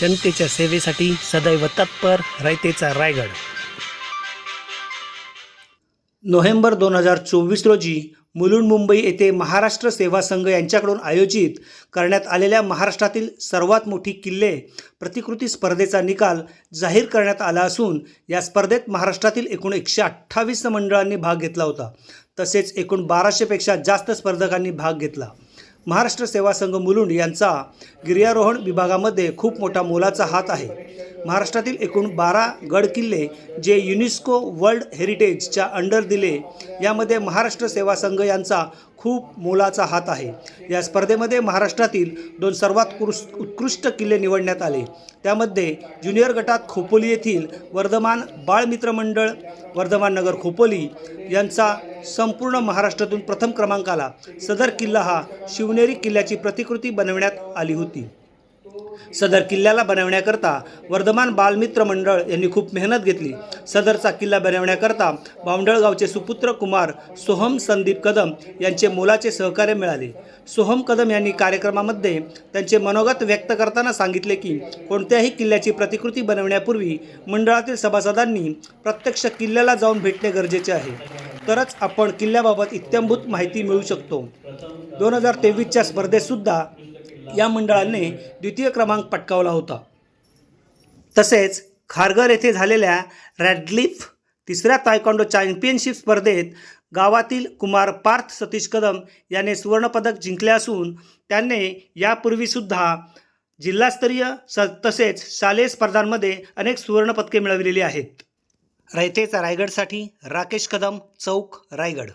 जनतेच्या सेवेसाठी सदैव तत्पर रयतेचा रायगड. नोव्हेंबर दोन हजार चोवीस रोजी मुलुंड मुंबई येथे महाराष्ट्र सेवा संघ यांच्याकडून आयोजित करण्यात आलेल्या महाराष्ट्रातील सर्वात मोठी किल्ले प्रतिकृती स्पर्धेचा निकाल जाहीर करण्यात आला असून या स्पर्धेत महाराष्ट्रातील एकूण एकशे अठ्ठावीस मंडळांनी भाग घेतला होता. तसेच एकूण बाराशेपेक्षा जास्त स्पर्धकांनी भाग घेतला. महाराष्ट्र सेवा संघ मुलुंड यांचा गिर्यारोहण विभागामध्ये खूप मोठा मोलाचा हात आहे. महाराष्ट्रातील एकूण बारा गड किल्ले जे युनेस्को वर्ल्ड हेरिटेजच्या अंडर दिले यामध्ये महाराष्ट्र सेवा संघ यांचा खूप मोलाचा हात आहे. या स्पर्धेमध्ये महाराष्ट्रातील दोन सर्वात कृस उत्कृष्ट किल्ले निवडण्यात आले. त्यामध्ये ज्युनियर गटात खोपोली येथील वर्धमान बाळमित्र मंडळ वर्धमान नगर खोपोली यांचा संपूर्ण महाराष्ट्रातून प्रथम क्रमांकाला सदर किल्ला हा शिवनेरी किल्ल्याची प्रतिकृती बनवण्यात आली होती. सदर किल्ल्याला बनवण्याकरता वर्धमान बालमित्र मंडळ यांनी खूप मेहनत घेतली. सदरचा किल्ला बनवण्याकरता बावंडळगावचे सुपुत्र कुमार सोहम संदीप कदम यांचे मोलाचे सहकार्य मिळाले. सोहम कदम यांनी कार्यक्रमामध्ये त्यांचे मनोगत व्यक्त करताना सांगितले की कोणत्याही किल्ल्याची प्रतिकृती बनवण्यापूर्वी मंडळातील सभासदांनी प्रत्यक्ष किल्ल्याला जाऊन भेटणे गरजेचे आहे. तरच आपण किल्ल्याबाबत इत्यंभूत माहिती मिळू शकतो. दोन हजार तेवीसच्या स्पर्धेतसुद्धा या मंडळाने द्वितीय क्रमांक पटकावला होता. तसेच खारघर येथे झालेल्या रॅडलिफ तिसऱ्या तायकॉन्डो चॅम्पियनशिप स्पर्धेत गावातील कुमार पार्थ सतीश कदम याने सुवर्णपदक जिंकले असून त्याने यापूर्वीसुद्धा जिल्हास्तरीय स तसेच शालेय स्पर्धांमध्ये अनेक सुवर्णपदके मिळवलेली आहेत. रयतेचा रायगडसाठी राकेश कदम चौक रायगड.